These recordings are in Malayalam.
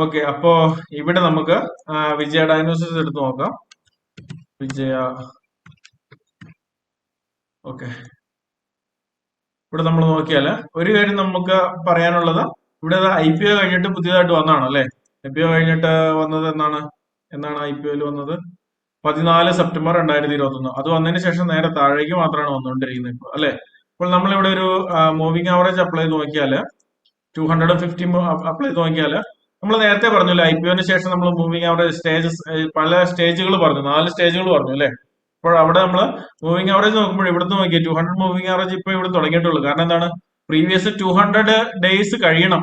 ഓക്കെ അപ്പോ ഇവിടെ നമുക്ക് വിജയ ഡയഗ്നോസിസ് എടുത്ത് നോക്കാം. വിജയ. ഓക്കെ. ഇവിടെ നമ്മൾ നോക്കിയാൽ ഒരു കാര്യം നമുക്ക് പറയാനുള്ളത് ഇവിടെ ഐ പി ഒ കഴിഞ്ഞിട്ട് പുതിയതായിട്ട് വന്നതാണ് അല്ലേ? ഐ പി ഒ കഴിഞ്ഞിട്ട് വന്നത് എന്നാണ്? എന്നാണ് ഐ പി ഒയിൽ വന്നത്? പതിനാല് സെപ്റ്റംബർ രണ്ടായിരത്തി ഇരുപത്തി ഒന്ന് അത് വന്നതിന് ശേഷം നേരെ താഴേക്ക് മാത്രമാണ് വന്നുകൊണ്ടിരിക്കുന്നത് ഇപ്പോൾ അല്ലെ? അപ്പോൾ നമ്മളിവിടെ ഒരു മൂവിങ് ആവറേജ് അപ്ലൈ ചെയ്ത് നോക്കിയാൽ ടു ഹൺഡ്രഡ് ഫിഫ്റ്റി അപ്ലൈ ചെയ്ത് നോക്കിയാൽ നമ്മൾ നേരത്തെ പറഞ്ഞു അല്ലേ ഐ പി ഒന് ശേഷം നമ്മൾ മൂവിങ് ആവറേജ് സ്റ്റേജസ് പല സ്റ്റേജുകൾ പറഞ്ഞു നാല് സ്റ്റേജുകൾ പറഞ്ഞു അല്ലേ? അപ്പോൾ അവിടെ നമ്മൾ മൂവിങ് ആവറേജ് നോക്കുമ്പോൾ ഇവിടുന്ന് നോക്കിയാൽ ടു ഹൺഡ്രഡ് മൂവിങ് ആവറേജ് ഇപ്പോൾ ഇവിടെ തുടങ്ങിയിട്ടുള്ളൂ. കാരണം എന്താണ്? പ്രീവിയസ് ടു ഹൺഡ്രഡ് ഡേയ്സ് കഴിയണം.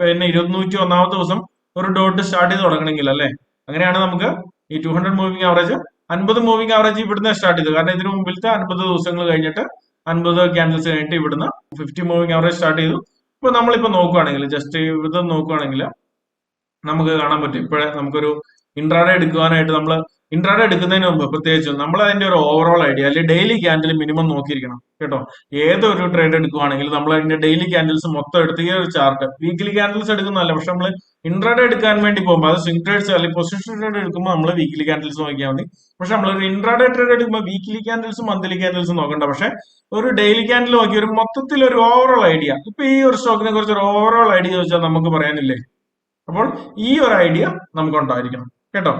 പിന്നെ ഇരുന്നൂറ്റി ഒന്നാമത്തെ ദിവസം ഒരു ഡോട്ട് സ്റ്റാർട്ട് ചെയ്ത് തുടങ്ങണമെങ്കിൽ അല്ലേ? അങ്ങനെയാണ് നമുക്ക് ഈ ടു ഹൺഡ്രഡ് മൂവിങ് ആവറേജ് അൻപത് മൂവിങ് ആവറേജ് ഇവിടുന്ന് സ്റ്റാർട്ട് ചെയ്തു കാരണം ഇതിനു മുമ്പിലത്തെ അൻപത് ദിവസങ്ങൾ കഴിഞ്ഞിട്ട് അൻപത് ക്യാൻഡിൽസ് കഴിഞ്ഞിട്ട് ഇവിടുന്ന് ഫിഫ്റ്റി മൂവിങ് ആവറേജ് സ്റ്റാർട്ട് ചെയ്തു. ഇപ്പൊ നമ്മളിപ്പോ നോക്കുവാണെങ്കിൽ ജസ്റ്റ് ഇവിടെ നോക്കുവാണെങ്കിൽ നമുക്ക് കാണാൻ പറ്റും. ഇപ്പോഴേ നമുക്കൊരു ഇൻട്രാഡേ എടുക്കുവാനായിട്ട് നമ്മൾ ഇൻട്രാഡേ എടുക്കുന്നതിന് മുമ്പ് പ്രത്യേകിച്ചും നമ്മൾ അതിന്റെ ഒരു ഓവറോൾ ഐഡിയ അല്ലെങ്കിൽ ഡെയിലി ക്യാൻഡിൽ മിനിമം നോക്കിയിരിക്കണം. കേട്ടോ? ഏതൊരു ട്രേഡ് എടുക്കുവാണെങ്കിൽ നമ്മൾ അതിന്റെ ഡെയിലി ക്യാൻഡിൽസ് മൊത്തം എടുത്ത് ഈ ഒരു ചാർട്ട് വീക്കിലി ക്യാൻഡിൽസ് എടുക്കുന്നതല്ല. പക്ഷെ നമ്മൾ ഇൻട്രാഡേ എടുക്കാൻ വേണ്ടി പോകുമ്പോൾ അത് സ്വിംഗ് ട്രേഡ്സ് അല്ലെങ്കിൽ പൊസിഷൻ ട്രേഡ് എടുക്കുമ്പോൾ നമ്മൾ വീക്കിലി ക്യാൻഡിൽസ് നോക്കിയാൽ മതി. പക്ഷെ നമ്മൾ ഒരു ഇൻട്രാഡേ ട്രേഡ് എടുക്കുമ്പോൾ വീക്കിലി ക്യാൻഡിൽസും മന്ത്ലി ക്യാൻഡിൽസും നോക്കണ്ട. പക്ഷെ ഒരു ഡെയിലി ക്യാൻഡിൽ നോക്കി ഒരു മൊത്തത്തിൽ ഒരു ഓവറോൾ ഐഡിയ ഇപ്പൊ ഈ ഒരു സ്റ്റോക്കിനെ കുറിച്ച് ഒരു ഓവറോൾ ഐഡിയ ചോദിച്ചാൽ നമുക്ക് പറയാനില്ലേ? അപ്പോൾ ഈ ഒരു ഐഡിയ നമുക്ക് ഉണ്ടായിരിക്കണം കേട്ടോ?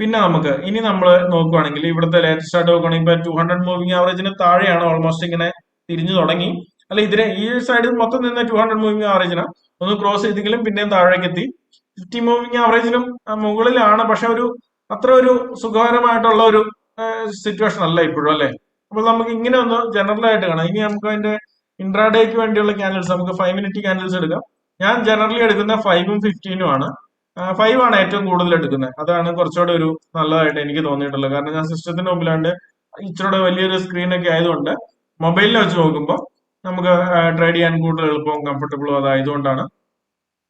പിന്നെ നമുക്ക് ഇനി നമ്മൾ നോക്കുവാണെങ്കിൽ ഇവിടുത്തെ ലേറ്റസ്റ്റ് ആയിട്ട് നോക്കുകയാണെങ്കിൽ ഇപ്പൊ ടു ഹൺഡ്രഡ് മൂവിംഗ് ആവറേജിന് താഴെയാണ് ഓൾമോസ്റ്റ് ഇങ്ങനെ തിരിഞ്ഞു തുടങ്ങി. അല്ല ഇതിനെ ഈ സൈഡിൽ മൊത്തം നിന്ന് ടു ഹൺഡ്രഡ് മൂവിംഗ് ആവറേജിന് ഒന്ന് ക്രോസ് ചെയ്തെങ്കിലും പിന്നെയും താഴേക്ക് എത്തി. ഫിഫ്റ്റി മൂവിംഗ് ആവറേജിലും മുകളിലാണ്. പക്ഷെ ഒരു അത്ര ഒരു സുഖകരമായിട്ടുള്ള ഒരു സിറ്റുവേഷൻ അല്ല ഇപ്പോഴും അല്ലേ? അപ്പോൾ നമുക്ക് ഇങ്ങനെ ഒന്ന് ജനറൽ ആയിട്ട് കാണാം. ഇനി നമുക്ക് അതിന്റെ ഇൻട്രാഡേക്ക് വേണ്ടിയുള്ള ക്യാൻഡിൽസ് നമുക്ക് ഫൈവ് മിനിറ്റ് ക്യാൻഡിൽസ് എടുക്കാം. ഞാൻ ജനറലി എടുക്കുന്ന ഫൈവും ഫിഫ്റ്റീനും ആണ്. ഫൈവ് ആണ് ഏറ്റവും കൂടുതൽ എടുക്കുന്നത്. അതാണ് കുറച്ചുകൂടെ ഒരു നല്ലതായിട്ട് എനിക്ക് തോന്നിയിട്ടുള്ളത്. കാരണം ഞാൻ സിസ്റ്റത്തിന്റെ മുമ്പിലാണ്ട് ഇച്ചിരൂടെ വലിയൊരു സ്ക്രീനൊക്കെ ആയതുകൊണ്ട് മൊബൈലിൽ വെച്ച് നോക്കുമ്പോൾ നമുക്ക് ട്രേഡ് ചെയ്യാൻ കൂടുതൽ എളുപ്പവും കംഫർട്ടബിളും അതായതുകൊണ്ടാണ്.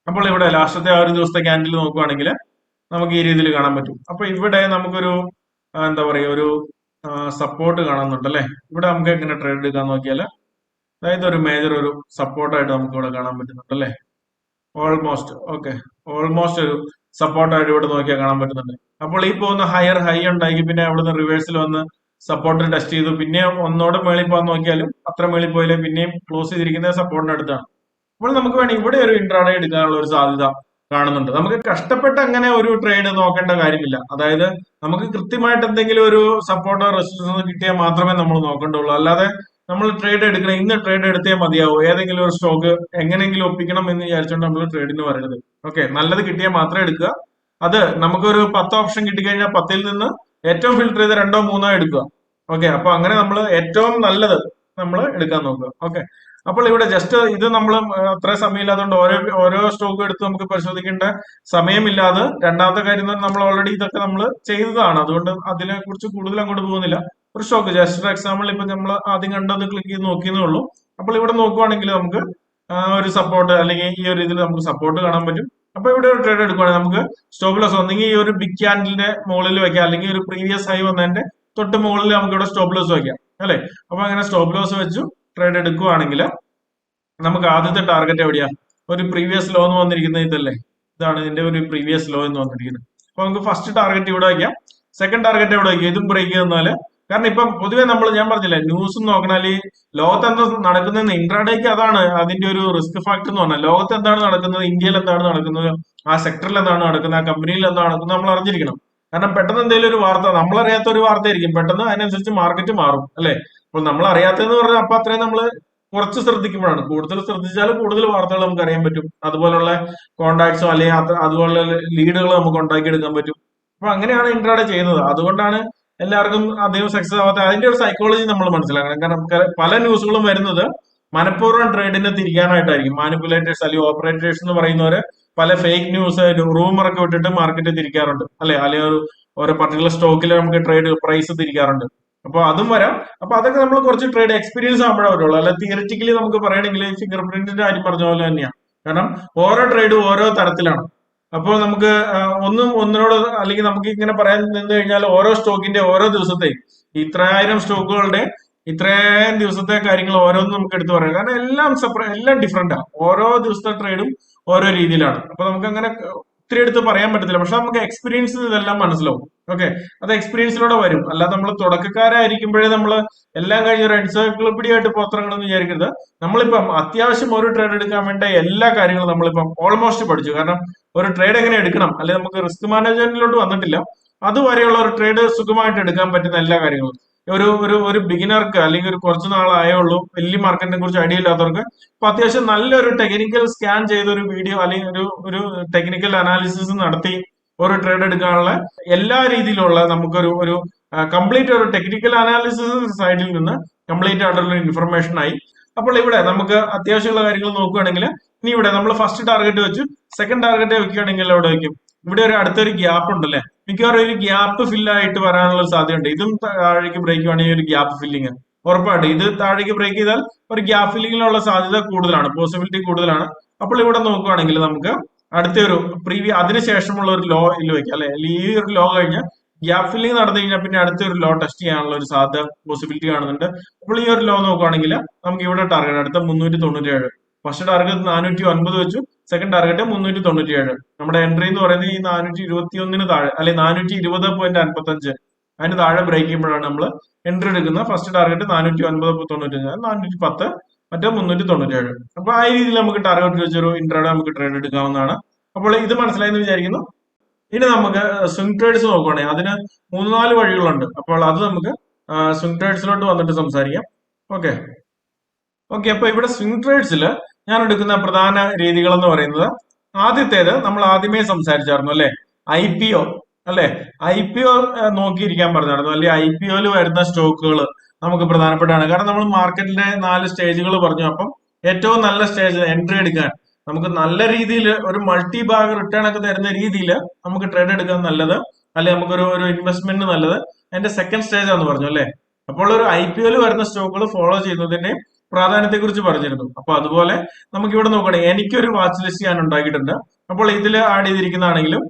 അപ്പോൾ ഇവിടെ ലാസ്റ്റത്തെ ആ ഒരു ദിവസത്തെ ക്യാൻഡിൽ നോക്കുവാണെങ്കിൽ നമുക്ക് ഈ രീതിയിൽ കാണാൻ പറ്റും. അപ്പൊ ഇവിടെ നമുക്കൊരു എന്താ പറയുക ഒരു സപ്പോർട്ട് കാണുന്നുണ്ട് അല്ലെ? ഇവിടെ നമുക്ക് എങ്ങനെ ട്രേഡ് എടുക്കാൻ നോക്കിയാൽ അതായത് ഒരു മേജർ ഒരു സപ്പോർട്ടായിട്ട് നമുക്ക് ഇവിടെ കാണാൻ പറ്റുന്നുണ്ട് അല്ലെ? ഓൾമോസ്റ്റ് ഓക്കെ ഓൾമോസ്റ്റ് ഒരു സപ്പോർട്ടായിട്ട് ഇവിടെ നോക്കിയാൽ കാണാൻ പറ്റുന്നുണ്ട്. അപ്പോൾ ഈ പോകുന്ന ഹയർ ഹൈ ഉണ്ടാക്കി പിന്നെ അവിടുന്ന് റിവേഴ്സിൽ വന്ന് സപ്പോർട്ട് ടെസ്റ്റ് ചെയ്തു. പിന്നെ ഒന്നോടെ മേളിൽ പോകാൻ നോക്കിയാലും അത്ര മേളിൽ പോയാലും പിന്നെയും ക്ലോസ് ചെയ്തിരിക്കുന്നത് സപ്പോർട്ടിന്റെ അടുത്താണ്. അപ്പോൾ നമുക്ക് വേണം ഇവിടെ ഒരു ഇൻട്രാഡേ എടുക്കാനുള്ള ഒരു സാധ്യത കാണുന്നുണ്ട്. നമുക്ക് കഷ്ടപ്പെട്ട് അങ്ങനെ ഒരു ട്രേഡ് നോക്കേണ്ട കാര്യമില്ല. അതായത് നമുക്ക് കൃത്യമായിട്ട് എന്തെങ്കിലും ഒരു സപ്പോർട്ടോ റെസിസ്റ്റൻസോ കിട്ടിയാൽ മാത്രമേ നമ്മൾ നോക്കേണ്ടുള്ളൂ. അല്ലാതെ നമ്മൾ ട്രേഡ് എടുക്കണം ഇന്ന് ട്രേഡ് എടുത്തേ മതിയാവൂ. ഏതെങ്കിലും ഒരു സ്റ്റോക്ക് എങ്ങനെയെങ്കിലും ഒപ്പിക്കണം എന്ന് വിചാരിച്ചുകൊണ്ട് നമ്മൾ ട്രേഡിന് പറയുന്നത് ഓക്കെ നല്ലത് കിട്ടിയാൽ മാത്രം എടുക്കുക. അത് നമുക്കൊരു പത്ത് ഓപ്ഷൻ കിട്ടിക്കഴിഞ്ഞാൽ പത്തിൽ നിന്ന് ഏറ്റവും ഫിൽട്ടർ ചെയ്ത് രണ്ടോ മൂന്നോ എടുക്കുക. ഓക്കെ അപ്പൊ അങ്ങനെ നമ്മൾ ഏറ്റവും നല്ലത് നമ്മൾ എടുക്കാൻ നോക്കുക. ഓക്കെ അപ്പോൾ ഇവിടെ ജസ്റ്റ് ഇത് നമ്മൾ അത്ര സമയമില്ലാതുകൊണ്ട് ഓരോ ഓരോ സ്റ്റോക്ക് എടുത്ത് നമുക്ക് പരിശോധിക്കേണ്ട സമയമില്ലാതെ രണ്ടാമത്തെ കാര്യം നമ്മൾ ഓൾറെഡി ഇതൊക്കെ നമ്മൾ ചെയ്തതാണ്. അതുകൊണ്ട് അതിനെ കുറിച്ച് കൂടുതൽ അങ്ങോട്ട് പോകുന്നില്ല. ഒരു സ്റ്റോക്ക് ജസ്റ്റ് ഫോർ എക്സാമ്പിൾ ഇപ്പൊ നമ്മൾ ആദ്യം കണ്ടത് ക്ലിക്ക് ചെയ്ത് നോക്കിയെന്നേ ഉള്ളൂ. അപ്പോൾ ഇവിടെ നോക്കുവാണെങ്കിൽ നമുക്ക് ഒരു സപ്പോർട്ട് അല്ലെങ്കിൽ ഈ ഒരു ഇതിൽ നമുക്ക് സപ്പോർട്ട് കാണാൻ പറ്റും. അപ്പൊ ഇവിടെ ഒരു ട്രേഡ് എടുക്കുവാണെങ്കിൽ നമുക്ക് സ്റ്റോപ്പ് ലോസ് ഒന്നെങ്കിൽ ഈ ഒരു ബിഗ് ക്യാൻഡിലിന്റെ മുകളിൽ വെക്കാം. അല്ലെങ്കിൽ ഒരു പ്രീവിയസ് ഹൈ വന്നതിന്റെ തൊട്ട് മുകളിൽ നമുക്ക് ഇവിടെ സ്റ്റോപ്പ് ലോസ് വെക്കാം. അല്ലെ? അപ്പൊ അങ്ങനെ സ്റ്റോപ്പ് ലോസ് വെച്ചു. ട്രേഡ് എടുക്കുവാണെങ്കിൽ നമുക്ക് ആദ്യത്തെ ടാർഗറ്റ് എവിടെയാ? ഒരു പ്രീവിയസ് ലോ എന്ന് വന്നിരിക്കുന്ന ഇതല്ലേ? ഇതാണ് ഇതിന്റെ ഒരു പ്രീവിയസ് ലോ എന്ന് വന്നിരിക്കുന്നത്. അപ്പൊ നമുക്ക് ഫസ്റ്റ് ടാർഗറ്റ് ഇവിടെ വയ്ക്കാം. സെക്കൻഡ് ടാർഗറ്റ് എവിടെ വയ്ക്കാം? ഇതും ബ്രേക്ക് ചെയ്യുന്നാൽ കാരണം ഇപ്പം പൊതുവെ നമ്മൾ ഞാൻ പറഞ്ഞില്ലേ ന്യൂസ് നോക്കണാൽ ഈ ലോകത്ത് എന്താ നടക്കുന്നത്? ഇൻട്രാഡേക്ക് അതാണ് അതിന്റെ ഒരു റിസ്ക് ഫാക്ടർ എന്ന് പറഞ്ഞാൽ. ലോകത്ത് എന്താണ് നടക്കുന്നത്? ഇന്ത്യയിൽ എന്താണ് നടക്കുന്നത്? ആ സെക്ടറിൽ എന്താണ് നടക്കുന്നത്? ആ കമ്പനിയിൽ എന്താണ് നടക്കുന്നത്? നമ്മൾ അറിഞ്ഞിരിക്കണം. കാരണം പെട്ടെന്ന് എന്തെങ്കിലും ഒരു വാർത്ത നമ്മളറിയാത്ത ഒരു വാർത്തയായിരിക്കും പെട്ടെന്ന് അതിനനുസരിച്ച് മാർക്കറ്റ് മാറും അല്ലെ? അപ്പോൾ നമ്മൾ അറിയാത്തതെന്ന് പറഞ്ഞാൽ അപ്പൊ അത്രയും നമ്മൾ കുറച്ച് ശ്രദ്ധിക്കുമ്പോഴാണ്. കൂടുതൽ ശ്രദ്ധിച്ചാൽ കൂടുതൽ വാർത്തകൾ നമുക്ക് അറിയാൻ പറ്റും. അതുപോലുള്ള കോണ്ടാക്ട്സോ അല്ലെങ്കിൽ അതുപോലെ അതുപോലുള്ള ലീഡുകൾ നമുക്ക് ഉണ്ടാക്കിയെടുക്കാൻ പറ്റും. അപ്പൊ അങ്ങനെയാണ് ഇൻട്രാഡേ ചെയ്യുന്നത്. അതുകൊണ്ടാണ് എല്ലാവർക്കും അധികം സക്സസ് ആവാത്ത അതിന്റെ ഒരു സൈക്കോളജി നമ്മൾ മനസ്സിലാക്കണം. കാരണം പല ന്യൂസുകളും വരുന്നത് മനഃപൂർവം ട്രേഡിനെ തിരിക്കാനായിട്ടായിരിക്കും. മാനിപ്പുലേറ്റേഴ്സ് അല്ലെങ്കിൽ ഓപ്പറേറ്റേഴ്സ് എന്ന് പറയുന്നവര് പല ഫേക്ക് ന്യൂസ് റൂമർ ഒക്കെ വിട്ടിട്ട് മാർക്കറ്റ് തിരിക്കാറുണ്ട്. അല്ലെ? അല്ലെങ്കിൽ ഒരു ഓരോ പർട്ടിക്കുലർ സ്റ്റോക്കിൽ നമുക്ക് ട്രേഡ് പ്രൈസ് തിരിക്കാറുണ്ട്. അപ്പൊ അതും വരാം. അപ്പൊ അതൊക്കെ നമ്മൾ കുറച്ച് ട്രേഡ് എക്സ്പീരിയൻസ് ആകുമ്പോഴേ വരുള്ളൂ അല്ല തിയററ്റിക്കലി നമുക്ക് പറയണമെങ്കിൽ ഫിംഗർ പ്രിന്റിന്റെ കാര്യം പറഞ്ഞ പോലെ തന്നെയാണ് കാരണം ഓരോ ട്രേഡും ഓരോ തരത്തിലാണ്. അപ്പോൾ നമുക്ക് ഒന്നും ഒന്നിനോട് അല്ലെങ്കിൽ നമുക്ക് ഇങ്ങനെ പറയാൻ നിന്ന് കഴിഞ്ഞാൽ ഓരോ സ്റ്റോക്കിന്റെ ഓരോ ദിവസത്തെയും ഇത്രയായിരം സ്റ്റോക്കുകളുടെ ഇത്രയും ദിവസത്തെ കാര്യങ്ങൾ ഓരോന്നും നമുക്ക് എടുത്തു പറയാം. കാരണം എല്ലാം സെപ്പറേറ്റ് എല്ലാം ഡിഫറെന്റ് ആണ് ഓരോ ദിവസത്തെ ട്രേഡും ഓരോ രീതിയിലാണ്. അപ്പൊ നമുക്ക് അങ്ങനെ ഒത്തിരി എടുത്ത് പറയാൻ പറ്റത്തില്ല. പക്ഷെ നമുക്ക് എക്സ്പീരിയൻസ് ഇതെല്ലാം മനസ്സിലാവും. ഓക്കെ അത് എക്സ്പീരിയൻസിലൂടെ വരും. അല്ലാതെ നമ്മൾ തുടക്കക്കാരായിരിക്കുമ്പോഴേ നമ്മൾ എല്ലാം കഴിഞ്ഞ് ഒരു എൻസൈക്ലോപ്പീഡിയ ആയിട്ട് പുറത്തിറങ്ങണമെന്ന് വിചാരിക്കരുത്. നമ്മളിപ്പം അത്യാവശ്യം ഒരു ട്രേഡ് എടുക്കാൻ വേണ്ട എല്ലാ കാര്യങ്ങളും നമ്മളിപ്പം ഓൾമോസ്റ്റ് പഠിച്ചു. കാരണം ഒരു ട്രേഡ് എങ്ങനെ എടുക്കണം? അല്ലെങ്കിൽ നമുക്ക് റിസ്ക് മാനേജ്മെന്റിലോട്ട് വന്നിട്ടില്ല. അതുവരെയുള്ള ഒരു ട്രേഡ് സുഖമായിട്ട് എടുക്കാൻ പറ്റുന്ന എല്ലാ കാര്യങ്ങളും. ഒരു ഒരു ഒരു ബിഗിനർക്ക് അല്ലെങ്കിൽ ഒരു കുറച്ച് നാളായേ ഉള്ളൂ വലിയ മാർക്കറ്റിനെ കുറിച്ച് ഐഡിയ ഇല്ലാത്തവർക്ക് ഇപ്പൊ അത്യാവശ്യം നല്ലൊരു ടെക്നിക്കൽ സ്കാൻ ചെയ്ത ഒരു വീഡിയോ അല്ലെങ്കിൽ ഒരു ഒരു ടെക്നിക്കൽ അനാലിസിസ് നടത്തി ഒരു ട്രേഡ് എടുക്കാനുള്ള എല്ലാ രീതിയിലുള്ള നമുക്കൊരു ഒരു കംപ്ലീറ്റ് ഒരു ടെക്നിക്കൽ അനാലിസിസ് സൈഡിൽ നിന്ന് കംപ്ലീറ്റ് ആയിട്ടുള്ള ഇൻഫർമേഷൻ ആയി. അപ്പോൾ ഇവിടെ നമുക്ക് അത്യാവശ്യമുള്ള കാര്യങ്ങൾ നോക്കുകയാണെങ്കിൽ ഇനി ഇവിടെ നമ്മൾ ഫസ്റ്റ് ടാർഗറ്റ് വെച്ചു സെക്കൻഡ് ടാർഗറ്റ് വെക്കുകയാണെങ്കിൽ അവിടെ വെക്കും? ഇവിടെ ഒരു അടുത്തൊരു ഗ്യാപ്പ് ഉണ്ടല്ലേ? മിക്കവാറും ഒരു ഗ്യാപ്പ് ഫിൽ ആയിട്ട് വരാനുള്ള സാധ്യതയുണ്ട്. ഇതും താഴേക്ക് ബ്രേക്ക് വേണമെങ്കിൽ ഒരു ഗ്യാപ്പ് ഫില്ലിങ് ഉറപ്പായിട്ട്. ഇത് താഴേക്ക് ബ്രേക്ക് ചെയ്താൽ ഒരു ഗ്യാപ്പ് ഫില്ലിങ്ങിനുള്ള സാധ്യത കൂടുതലാണ്. പോസിബിലിറ്റി കൂടുതലാണ്. അപ്പോൾ ഇവിടെ നോക്കുകയാണെങ്കിൽ നമുക്ക് അടുത്ത ഒരു പ്രീവിയ അതിനുശേഷമുള്ള ഒരു ലോ ഇല്ല വെക്കാം. അല്ലെ? ഈ ഒരു ലോ കഴിഞ്ഞ് ഗ്യാപ്പ് ഫില്ലിംഗ് നടന്നു കഴിഞ്ഞാൽ പിന്നെ അടുത്തൊരു ലോ ടെസ്റ്റ് ചെയ്യാനുള്ള ഒരു സാധ്യത പോസിബിലിറ്റി കാണുന്നുണ്ട്. അപ്പോൾ ഈ ഒരു ലോ നോക്കുകയാണെങ്കിൽ നമുക്ക് ഇവിടെ ടാർഗറ്റ് അടുത്ത മുന്നൂറ്റി തൊണ്ണൂറ്റി ഏഴ് ഫസ്റ്റ് ടാർഗറ്റ് നാനൂറ്റി ഒൻപത് വെച്ചു. സെക്കൻഡ് ടാർഗറ്റ് മുന്നൂറ്റി തൊണ്ണൂറ്റി ഏഴ് നമ്മുടെ എൻട്രി എന്ന് പറയുന്നത് ഈ നാനൂറ്റി ഇരുപത്തി ഒന്നിന് താഴെ അല്ലെ നാനൂറ്റി ഇരുപത് പോയിന്റ് അൻപത്തി അഞ്ച് അതിന് താഴെ ബ്രേക്ക് ചെയ്യുമ്പോഴാണ് നമ്മൾ എൻട്രി എടുക്കുന്നത് ഫസ്റ്റ് ടാർഗറ്റ് നാനൂറ്റി ഒൻപത് തൊണ്ണൂറ്റി അഞ്ച് നാനൂറ്റി പത്ത് മറ്റേ മുന്നൂറ്റി തൊണ്ണൂറ്റി ഏഴ് അപ്പൊ ആ രീതിയിൽ നമുക്ക് ടാർഗറ്റ് വെച്ചൊരു ഇൻട്രാഡേ നമുക്ക് ട്രേഡ് എടുക്കാവുന്നതാണ്. അപ്പോൾ ഇത് മനസ്സിലായെന്ന് വിചാരിക്കുന്നു. ഇനി നമുക്ക് സ്വിംഗ് ട്രേഡ്സ് നോക്കുവാണെങ്കിൽ അതിന് മൂന്ന് നാല് വഴികളുണ്ട്. അപ്പോൾ അത് നമുക്ക് സ്വിംഗ് ട്രേഡ്സിലോട്ട് വന്നിട്ട് സംസാരിക്കാം. ഓക്കെ ഓക്കെ അപ്പൊ ഇവിടെ സ്വിംഗ് ട്രേഡ്സിൽ ഞാൻ എടുക്കുന്ന പ്രധാന രീതികൾ എന്ന് പറയുന്നത് ആദ്യത്തേത് നമ്മൾ ആദ്യമേ സംസാരിച്ചായിരുന്നു അല്ലെ? ഐ പി ഒ അല്ലെ? ഐ പി ഒ നോക്കിയിരിക്കാൻ പറഞ്ഞായിരുന്നു. അല്ലെ? ഐ പി ഒയിൽ വരുന്ന സ്റ്റോക്കുകൾ നമുക്ക് പ്രധാനപ്പെട്ടാണ് കാരണം നമ്മൾ മാർക്കറ്റിന്റെ നാല് സ്റ്റേജുകൾ പറഞ്ഞു. അപ്പം ഏറ്റവും നല്ല സ്റ്റേജ് എൻട്രി എടുക്കാൻ നമുക്ക് നല്ല രീതിയിൽ ഒരു മൾട്ടി ബാഗ് റിട്ടേൺ ഒക്കെ തരുന്ന രീതിയിൽ നമുക്ക് ട്രേഡ് എടുക്കാൻ നല്ലത്. അല്ലെ? നമുക്കൊരു ഒരു ഇൻവെസ്റ്റ്മെന്റ് നല്ലത്. എന്റെ സെക്കൻഡ് സ്റ്റേജ് ആണെന്ന് പറഞ്ഞു അല്ലെ? അപ്പോൾ ഒരു ഐ പി ഒയിൽ വരുന്ന സ്റ്റോക്കുകൾ ഫോളോ ചെയ്യുന്നതിന്റെ പ്രാധാന്യത്തെ കുറിച്ച് പറഞ്ഞിരുന്നു. അപ്പൊ അതുപോലെ നമുക്ക് ഇവിടെ നോക്കണേ എനിക്കൊരു വാച്ച് ലിസ്റ്റ് ഞാൻ ഉണ്ടാക്കിയിട്ടുണ്ട്. അപ്പോൾ ഇതിൽ ആഡ് ചെയ്തിരിക്കുന്നതാണെങ്കിലും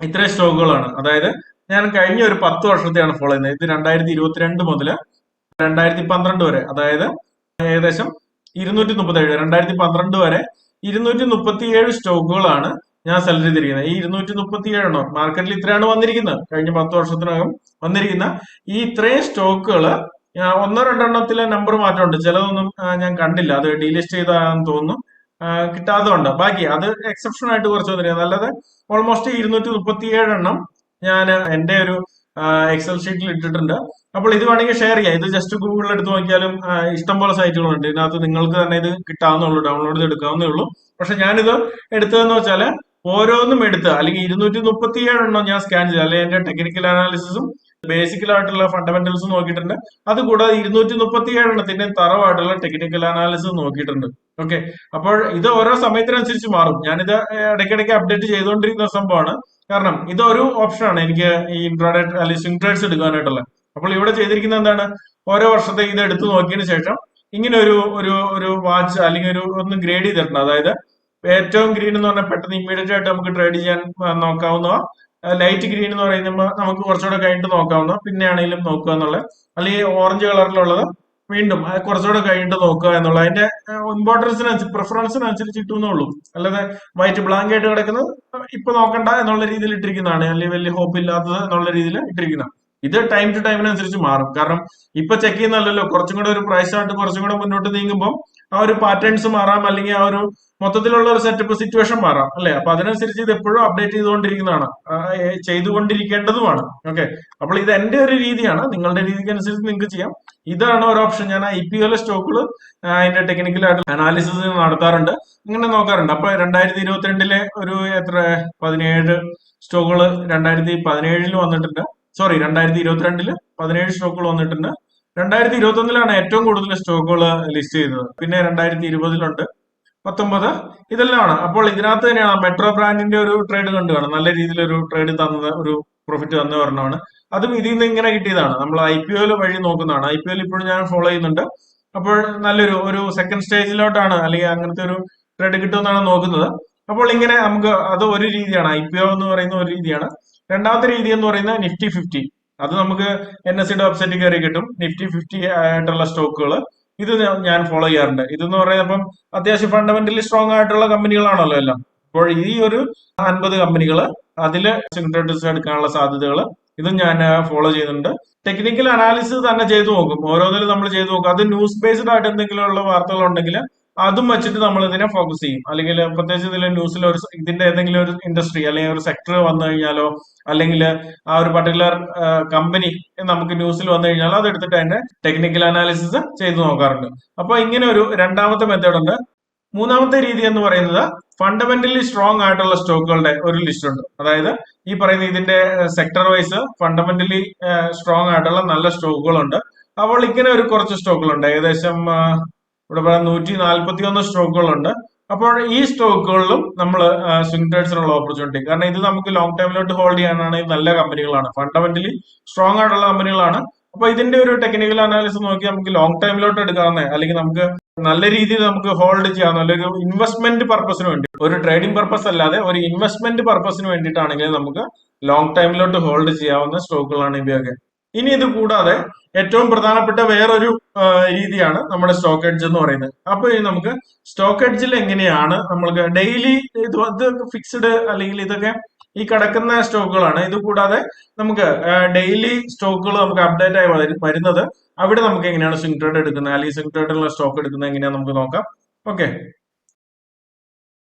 ഇത്രയും സ്റ്റോക്കുകളാണ് അതായത് ഞാൻ കഴിഞ്ഞ ഒരു പത്ത് വർഷത്തെയാണ് ഫോളോ ചെയ്യുന്നത്. ഇത് രണ്ടായിരത്തി ഇരുപത്തിരണ്ട് മുതൽ രണ്ടായിരത്തി പന്ത്രണ്ട് വരെ. അതായത് ഏകദേശം ഇരുന്നൂറ്റി മുപ്പത്തി ഏഴ് രണ്ടായിരത്തി പന്ത്രണ്ട് വരെ ഇരുന്നൂറ്റി മുപ്പത്തി ഏഴ് സ്റ്റോക്കുകളാണ് ഞാൻ സെലക്ട് ചെയ്തിരിക്കുന്നത്. ഈ ഇരുന്നൂറ്റി മുപ്പത്തി ഏഴെണ്ണം മാർക്കറ്റിൽ ഇത്രയാണ് വന്നിരിക്കുന്നത്. കഴിഞ്ഞ പത്ത് വർഷത്തിനകം വന്നിരിക്കുന്ന ഈ ഇത്രയും സ്റ്റോക്കുകൾ ഒന്നോ രണ്ടെണ്ണത്തിലെ നമ്പർ മാറ്റമുണ്ട്. ചിലതൊന്നും ഞാൻ കണ്ടില്ല. അത് ഡീലിസ്റ്റ് ചെയ്താണെന്ന് തോന്നുന്നു. കിട്ടാത്തതുണ്ട്. ബാക്കി അത് എക്സെപ്ഷൻ ആയിട്ട് കുറച്ച് വന്നിരിക്കുന്നത് അല്ലാതെ ഓൾമോസ്റ്റ് ഇരുന്നൂറ്റി മുപ്പത്തി ഏഴെണ്ണം ഞാൻ എന്റെ ഒരു എക്സൽ ഷീറ്റിൽ ഇട്ടിട്ടുണ്ട്. അപ്പോൾ ഇത് വേണമെങ്കിൽ ഷെയർ ചെയ്യാം. ഇത് ജസ്റ്റ് ഗൂഗിളിൽ എടുത്ത് നോക്കിയാലും ഇഷ്ടംപോലെ സൈറ്റുകളുണ്ട് ഇതിനകത്ത് നിങ്ങൾക്ക് തന്നെ ഇത് കിട്ടാവുന്നുള്ളൂ. ഡൗൺലോഡ് ചെയ്ത് എടുക്കാവുന്നേ ഉള്ളൂ. പക്ഷെ ഞാനിത് എടുത്തതെന്ന് വെച്ചാൽ ഓരോന്നും എടുത്ത് അല്ലെങ്കിൽ ഇരുന്നൂറ്റി മുപ്പത്തി ഏഴെണ്ണം ഞാൻ സ്കാൻ ചെയ്ത്. അല്ലെങ്കിൽ എന്റെ ടെക്നിക്കൽ അനാലിസിസും ബേസിക്കലായിട്ടുള്ള ഫണ്ടമെന്റൽസ് നോക്കിയിട്ടുണ്ട്. അതുകൂടാതെ ഇരുന്നൂറ്റി മുപ്പത്തി ഏഴെണ്ണത്തിന്റെ തറവായിട്ടുള്ള ടെക്നിക്കൽ അനാലിസിസ് നോക്കിയിട്ടുണ്ട്. ഓക്കെ അപ്പോൾ ഇത് ഓരോ സമയത്തിനനുസരിച്ച് മാറും. ഞാനിത് ഇടയ്ക്കിടയ്ക്ക് അപ്ഡേറ്റ് ചെയ്തുകൊണ്ടിരിക്കുന്ന സംഭവമാണ്. കാരണം ഇതൊരു ഓപ്ഷനാണ് എനിക്ക് ഈ ഇൻട്രാഡേ അല്ലെങ്കിൽ സ്വിംഗ് ട്രേഡ്സ് എടുക്കാനായിട്ടുള്ള അപ്പോൾ ഇവിടെ ചെയ്തിരിക്കുന്നത് എന്താണ്? ഓരോ വർഷത്തെ ഇത് എടുത്തു നോക്കിയതിന് ശേഷം ഇങ്ങനെ ഒരു ഒരു ഒരു വാച്ച് അല്ലെങ്കിൽ ഒരു ഒന്ന് ഗ്രേഡ് ചെയ്തിട്ടുണ്ട്. അതായത് ഏറ്റവും ഗ്രീൻ എന്ന് പറഞ്ഞാൽ പെട്ടെന്ന് ഇമ്മീഡിയറ്റ് ആയിട്ട് നമുക്ക് ട്രേഡ് ചെയ്യാൻ നോക്കാവുന്ന ലൈറ്റ് ഗ്രീൻ എന്ന് പറയുമ്പോൾ നമുക്ക് കുറച്ചുകൂടെ കഴിഞ്ഞിട്ട് നോക്കാവുന്ന പിന്നെ ആണെങ്കിലും നോക്കുക എന്നുള്ളത്. അല്ലെങ്കിൽ ഓറഞ്ച് കളറിലുള്ളത് വീണ്ടും കുറച്ചുകൂടെ കഴിഞ്ഞിട്ട് നോക്കുക എന്നുള്ള അതിന്റെ ഇമ്പോർട്ടൻസിനനുസരിച്ച് പ്രിഫറൻസിനനുസരിച്ച് കിട്ടുന്നുള്ളൂ അല്ലാതെ വൈറ്റ് ബ്ലാങ്ക് ആയിട്ട് കിടക്കുന്നത് ഇപ്പൊ നോക്കണ്ട എന്നുള്ള രീതിയിൽ ഇട്ടിരിക്കുന്നതാണ്. അല്ലെങ്കിൽ വലിയ ഹോപ്പ് ഇല്ലാത്തത് എന്നുള്ള രീതിയിൽ ഇട്ടിരിക്കുന്ന ഇത് ടൈം ടു ടൈമിനനുസരിച്ച് മാറും. കാരണം ഇപ്പൊ ചെക്ക് ചെയ്യുന്നല്ലോ കുറച്ചും കൂടെ ഒരു പ്രൈസ് ആയിട്ട് കുറച്ചും കൂടെ മുന്നോട്ട് നീങ്ങുമ്പോൾ ആ ഒരു പാറ്റേൺസ് മാറാം അല്ലെങ്കിൽ ആ ഒരു മൊത്തത്തിലുള്ള ഒരു സെറ്റപ്പ് സിറ്റുവേഷൻ മാറാം അല്ലെ? അപ്പൊ അതിനനുസരിച്ച് ഇത് എപ്പോഴും അപ്ഡേറ്റ് ചെയ്തുകൊണ്ടിരിക്കുന്നതാണ്. ചെയ്തുകൊണ്ടിരിക്കേണ്ടതുമാണ്. ഓക്കെ അപ്പോൾ ഇത് എന്റെ ഒരു രീതിയാണ്. നിങ്ങളുടെ രീതിക്ക് അനുസരിച്ച് നിങ്ങൾക്ക് ചെയ്യാം. ഇതാണ് ഒരു ഓപ്ഷൻ ഞാൻ ഐ പി എൽ സ്റ്റോക്കുകൾ അതിന്റെ ടെക്നിക്കൽ ആയിട്ട് അനാലിസിസ് നടത്താറുണ്ട്. ഇങ്ങനെ നോക്കാറുണ്ട്. അപ്പൊ രണ്ടായിരത്തി ഇരുപത്തിരണ്ടിലെ ഒരു എത്ര? പതിനേഴ് സ്റ്റോക്കുകൾ രണ്ടായിരത്തി പതിനേഴിൽ വന്നിട്ടുണ്ട്. സോറി രണ്ടായിരത്തി ഇരുപത്തിരണ്ടിൽ പതിനേഴ് സ്റ്റോക്കുകൾ വന്നിട്ടുണ്ട്. രണ്ടായിരത്തി ഇരുപത്തി ഒന്നിലാണ് ഏറ്റവും കൂടുതൽ സ്റ്റോക്കുകൾ ലിസ്റ്റ് ചെയ്തത്. പിന്നെ രണ്ടായിരത്തി ഇരുപതിലുണ്ട് പത്തൊമ്പത് ഇതെല്ലാമാണ്. അപ്പോൾ ഇതിനകത്ത് തന്നെയാണ് മെട്രോ ബ്രാൻഡിന്റെ ഒരു ട്രേഡ് കണ്ടു കാണും നല്ല രീതിയിൽ ഒരു ട്രേഡ് തന്നത് ഒരു പ്രോഫിറ്റ് തന്ന ഒരെണ്ണമാണ്. അതും ഇതിൽ നിന്ന് ഇങ്ങനെ കിട്ടിയതാണ്. നമ്മൾ ഐ പി ഒയിൽ വഴി നോക്കുന്നതാണ്. ഐ പി ഒയിൽ ഇപ്പോഴും ഞാൻ ഫോളോ ചെയ്യുന്നുണ്ട്. അപ്പോൾ നല്ലൊരു ഒരു സെക്കൻഡ് സ്റ്റേജിലോട്ടാണ് അല്ലെങ്കിൽ അങ്ങനത്തെ ഒരു ട്രേഡ് കിട്ടുമെന്നാണ് നോക്കുന്നത്. അപ്പോൾ ഇങ്ങനെ നമുക്ക് അത് ഒരു രീതിയാണ്. ഐ പി ഒ എന്ന് പറയുന്ന ഒരു രീതിയാണ്. രണ്ടാമത്തെ രീതി എന്ന് പറയുന്നത് നിഫ്റ്റി ഫിഫ്റ്റി. അത് നമുക്ക് എൻ എസ് സിയുടെ വെബ്സൈറ്റിൽ കയറി കിട്ടും. നിഫ്റ്റി ഫിഫ്റ്റി ആയിട്ടുള്ള സ്റ്റോക്കുകൾ ഇത് ഞാൻ ഫോളോ ചെയ്യാറുണ്ട്. ഇതെന്ന് അപ്പം അത്യാവശ്യം ഫണ്ടമെന്റലി സ്ട്രോങ് ആയിട്ടുള്ള കമ്പനികളാണല്ലോ എല്ലാം. അപ്പോൾ ഈ ഒരു അൻപത് കമ്പനികൾ അതിൽ സിഗ്നേറ്റേഴ്സ് എടുക്കാനുള്ള സാധ്യതകൾ ഇതും ഞാൻ ഫോളോ ചെയ്യുന്നുണ്ട്. ടെക്നിക്കൽ അനാലിസിസ് തന്നെ ചെയ്തു നോക്കും. ഓരോന്നിലും നമ്മൾ ചെയ്തു നോക്കും. അത് ന്യൂസ് ബേസ്ഡ് ആയിട്ട് എന്തെങ്കിലും ഉള്ള വാർത്തകൾ ഉണ്ടെങ്കിൽ അതും വെച്ചിട്ട് നമ്മൾ ഇതിനെ ഫോക്കസ് ചെയ്യും. അല്ലെങ്കിൽ പ്രത്യേകിച്ച് ഇതിൽ ന്യൂസിൽ ഒരു ഇതിന്റെ ഏതെങ്കിലും ഒരു ഇൻഡസ്ട്രി അല്ലെങ്കിൽ ഒരു സെക്ടർ വന്നു കഴിഞ്ഞാലോ അല്ലെങ്കിൽ ആ ഒരു പർട്ടിക്കുലർ കമ്പനി നമുക്ക് ന്യൂസിൽ വന്നു കഴിഞ്ഞാൽ അതെടുത്തിട്ട് അതിന്റെ ടെക്നിക്കൽ അനാലിസിസ് ചെയ്തു നോക്കാറുണ്ട്. അപ്പൊ ഇങ്ങനെ ഒരു രണ്ടാമത്തെ മെത്തേഡ് ഉണ്ട്. മൂന്നാമത്തെ രീതി എന്ന് പറയുന്നത് ഫണ്ടമെന്റലി സ്ട്രോങ് ആയിട്ടുള്ള സ്റ്റോക്കുകളുടെ ഒരു ലിസ്റ്റ് ഉണ്ട്. അതായത് ഈ പറയുന്ന ഇതിന്റെ സെക്ടർ വൈസ് ഫണ്ടമെന്റലി സ്ട്രോങ് ആയിട്ടുള്ള നല്ല സ്റ്റോക്കുകളുണ്ട് അപ്പോൾ ഇങ്ങനെ ഒരു കുറച്ച് സ്റ്റോക്കുകളുണ്ട് ഏകദേശം ഇവിടെ പറയാം നൂറ്റി നാൽപ്പത്തി ഒന്ന് സ്ട്രോക്കുകളുണ്ട് അപ്പോൾ ഈ സ്റ്റോക്കുകളിലും നമ്മൾ സ്വിംഗ് ട്രേഡ്സിനുള്ള ഓപ്പർച്യൂണിറ്റി കാരണം ഇത് നമുക്ക് ലോങ് ടൈമിലോട്ട് ഹോൾഡ് ചെയ്യാനാണ് നല്ല കമ്പനികളാണ്. ഫണ്ടമെന്റലി സ്ട്രോങ് ആയിട്ടുള്ള കമ്പനികളാണ്. അപ്പൊ ഇതിന്റെ ഒരു ടെക്നിക്കൽ അനാലിസിസ് നോക്കി നമുക്ക് ലോങ് ടൈമിലോട്ട് എടുക്കാവുന്ന. അല്ലെങ്കിൽ നമുക്ക് നല്ല രീതിയിൽ നമുക്ക് ഹോൾഡ് ചെയ്യാവുന്ന. അല്ലെങ്കിൽ ഇൻവെസ്റ്റ്മെന്റ് പർപ്പസിന് വേണ്ടി. ഒരു ട്രേഡിംഗ് പർപ്പസ് അല്ലാതെ ഒരു ഇൻവെസ്റ്റ്മെന്റ് പർപ്പസിന് വേണ്ടിയിട്ടാണെങ്കിൽ നമുക്ക് ലോങ് ടൈമിലോട്ട് ഹോൾഡ് ചെയ്യാവുന്ന സ്റ്റോക്കുകളാണ് ഇവയൊക്കെ. ഇനി ഇത് കൂടാതെ ഏറ്റവും പ്രധാനപ്പെട്ട വേറൊരു രീതിയാണ് നമ്മുടെ സ്റ്റോക്ക് എഡ്ജ് എന്ന് പറയുന്നത്. അപ്പൊ നമുക്ക് സ്റ്റോക്ക് എഡ്ജിൽ എങ്ങനെയാണ് നമ്മൾക്ക് ഡെയിലി ഇത് ഫിക്സ്ഡ് അല്ലെങ്കിൽ ഇതൊക്കെ ഈ കിടക്കുന്ന സ്റ്റോക്കുകളാണ്. ഇത് കൂടാതെ നമുക്ക് ഡെയിലി സ്റ്റോക്കുകൾ നമുക്ക് അപ്ഡേറ്റ് ആയി വരു- വരുന്നത് അവിടെ നമുക്ക് എങ്ങനെയാണ് സ്വിംഗ് ട്രേഡ് എടുക്കുന്നത്? അല്ലെങ്കിൽ സ്വിംഗ് ട്രേഡിലുള്ള സ്റ്റോക്ക് എടുക്കുന്നത് എങ്ങനെയാണെന്ന് നമുക്ക് നോക്കാം. ഓക്കെ.